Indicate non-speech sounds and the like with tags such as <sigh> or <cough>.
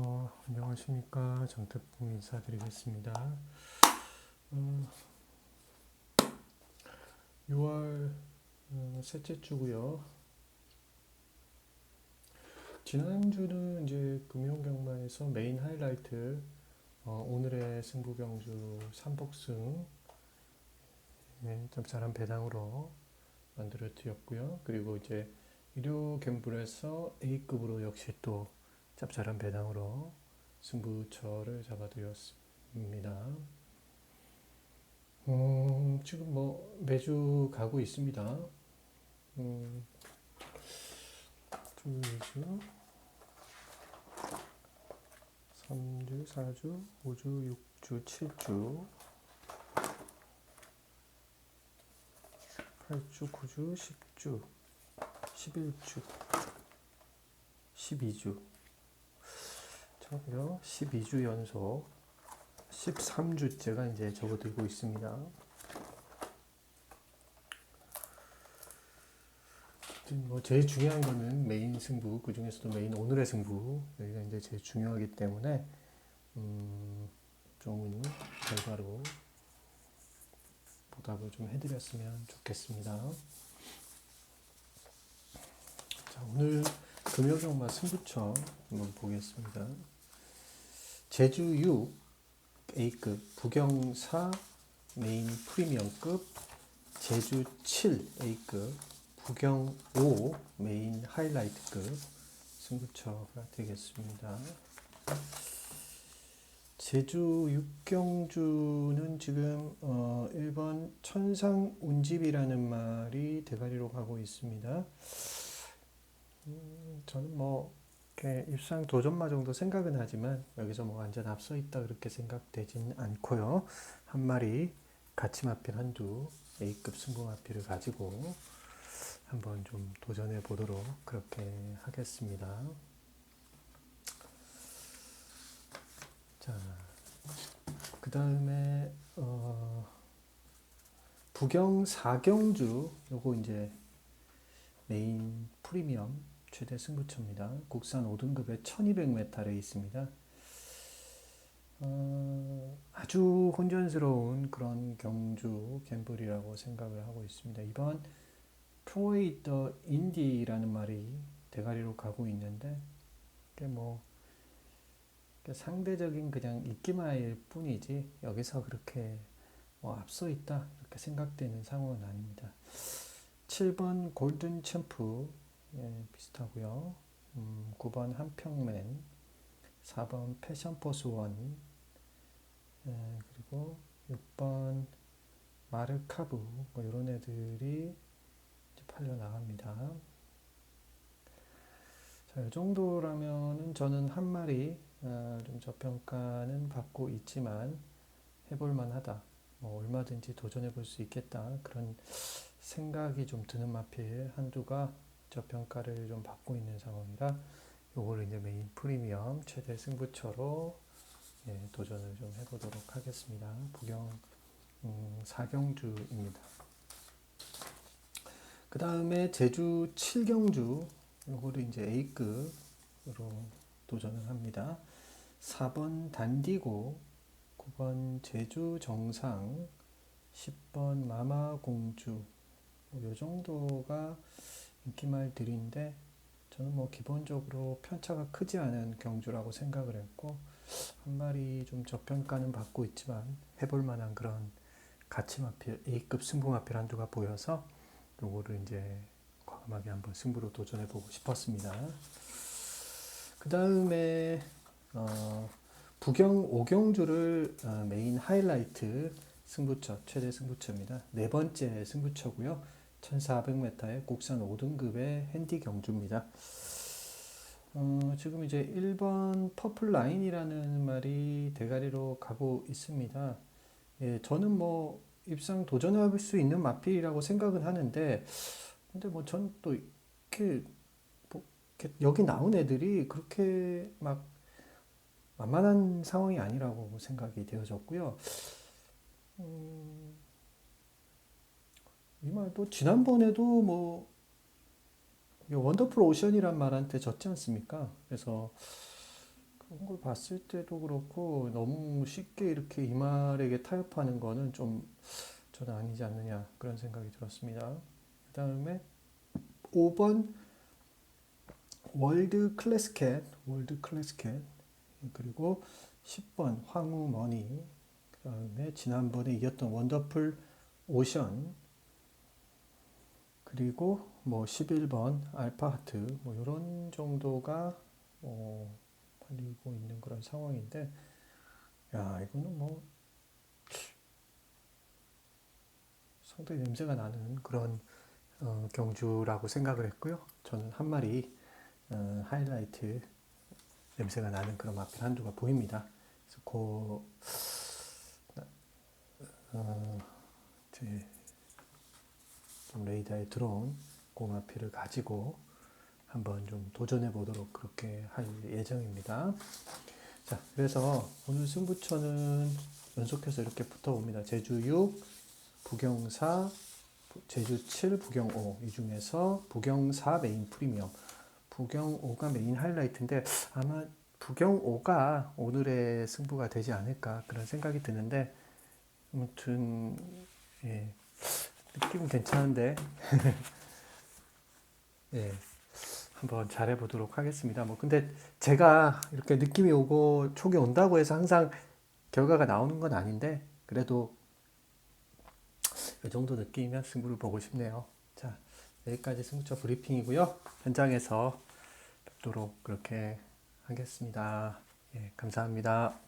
어, 안녕하십니까 정태풍 인사드리겠습니다. 어, 6월 어, 셋째 주고요. 지난주는 이제 금융경마에서 메인 하이라이트 어, 오늘의 승부 경주 3복승 예, 짭짤한 배당으로 만들어 드렸고요. 그리고 이제 일요 갬블에서 A급으로 역시 또 짭짤한 배당으로 승부처를 잡아드렸습니다. 음, 지금 뭐 매주 가고 있습니다. 음, 주, 2주, 3주, 4주, 5주, 6주, 7주, 8주, 9주, 10주, 11주, 12주. 저고요. 12주 연속 13주째가 이제 접어들고 있습니다. 뭐 제일 중요한 거는 메인 승부 그 중에서도 메인 오늘의 승부 여기가 이제 제일 중요하기 때문에 음, 좋은 결과로 보답을 좀 해드렸으면 좋겠습니다. 자 오늘 금요경마 승부처 한번 보겠습니다. 제주 6 A급, 부경 4 메인 프리미엄급, 제주 7 A급, 부경 5 메인 하이라이트급 승부처가 되겠습니다. 제주 육경주는 지금 어 1번 천상 운집이라는 말이 대가리로 가고 있습니다. 음, 저는 뭐 입상 도전마 정도 생각은 하지만 여기서 뭐 완전 앞서 있다 그렇게 생각되진 않고요. 한 마리 가치 마필 한두 A급 승부 마필을 가지고 한번 좀 도전해 보도록 그렇게 하겠습니다. 자, 그 다음에 어, 부경 사경주 요거 이제 메인 프리미엄 최대 승부처입니다. 국산 5등급에 1200m에 있습니다. 어, 아주 혼전스러운 그런 경주 갬블이라고 생각을 하고 있습니다. 이번 프로이 더 인디라는 말이 대가리로 가고 있는데 뭐 상대적인 그냥 입기마일 뿐이지 여기서 그렇게 뭐 앞서 있다 이렇게 생각되는 상황은 아닙니다. 7번 골든 챔프 예, 비슷하고요. 음, 9번 한평맨, 4번 패션포스 원, 예, 그리고 6번 마르카브 뭐 이런 애들이 팔려 나갑니다. 자, 이 정도라면은 저는 한 마리 아, 좀 저평가는 받고 있지만 해볼 만하다. 뭐 얼마든지 도전해 볼 수 있겠다. 그런 생각이 좀 드는 마필 한두가 저평가를 좀 받고 있는 상황이라 요거를 이제 메인 프리미엄 최대 승부처로 예, 도전을 좀 해보도록 하겠습니다. 부경 음, 4경주입니다. 그 다음에 제주 7경주 요거를 이제 A급으로 도전을 합니다. 4번 단디고 9번 제주 정상 10번 마마공주 요 정도가 인기말 들인데 저는 뭐 기본적으로 편차가 크지 않은 경주라고 생각을 했고 한 마리 좀 저평가는 받고 있지만 해볼 만한 그런 가치 마필 A급 승부 마필 한두가 보여서 요거를 이제 과감하게 한번 승부로 도전해 보고 싶었습니다. 그 다음에 어, 부경 오경주를 어, 메인 하이라이트 승부처 최대 승부처입니다. 네 번째 승부처고요. 1400m의 국산 5등급의 핸디 경주입니다. 어, 지금 이제 1번 퍼플 라인이라는 말이 대가리로 가고 있습니다. 예, 저는 뭐 입상 도전할 수 있는 마필이라고 생각은 하는데, 근데 뭐 전 또 이렇게, 뭐 이렇게 여기 나온 애들이 그렇게 막 만만한 상황이 아니라고 생각이 되어졌고요. 음, 이 말도 지난번에도 뭐 원더풀 오션이란 말한테 졌지 않습니까? 그래서 그 그런 걸 봤을 때도 그렇고 너무 쉽게 이렇게 이 말에게 타협하는 거는 좀 저는 아니지 않느냐 그런 생각이 들었습니다. 그 다음에 5번 월드 클래스캣 월드 클래스캣 그리고 10번 황후 머니 그 다음에 지난번에 이겼던 원더풀 오션 그리고 뭐 11번 알파 하트 뭐 이런 정도가 어, 팔리고 있는 그런 상황인데 야 이거는 뭐 상당히 냄새가 나는 그런 어, 경주라고 생각을 했고요. 저는 한 마리 어, 하이라이트 냄새가 나는 그런 마필 한두가 보입니다. 그래서 그 어, 레이더에 들어온 고마피를 가지고 한번 좀 도전해 보도록 그렇게 할 예정입니다. 자, 그래서 오늘 승부처는 연속해서 이렇게 붙어봅니다. 제주 6, 부경 4, 제주 7, 부경 5. 이 중에서 부경 4 메인 프리미엄. 부경 5가 메인 하이라이트인데 아마 부경 5가 오늘의 승부가 되지 않을까 그런 생각이 드는데 아무튼 예. 느낌은 괜찮은데 <laughs> 예. 한번 잘해 보도록 하겠습니다. 뭐 근데 제가 이렇게 느낌이 오고 촉이 온다고 해서 항상 결과가 나오는 건 아닌데 그래도 이 정도 느낌이면 승부를 보고 싶네요. 자, 여기까지 승부처 브리핑이고요. 현장에서 뵙도록 그렇게 하겠습니다. 예, 감사합니다.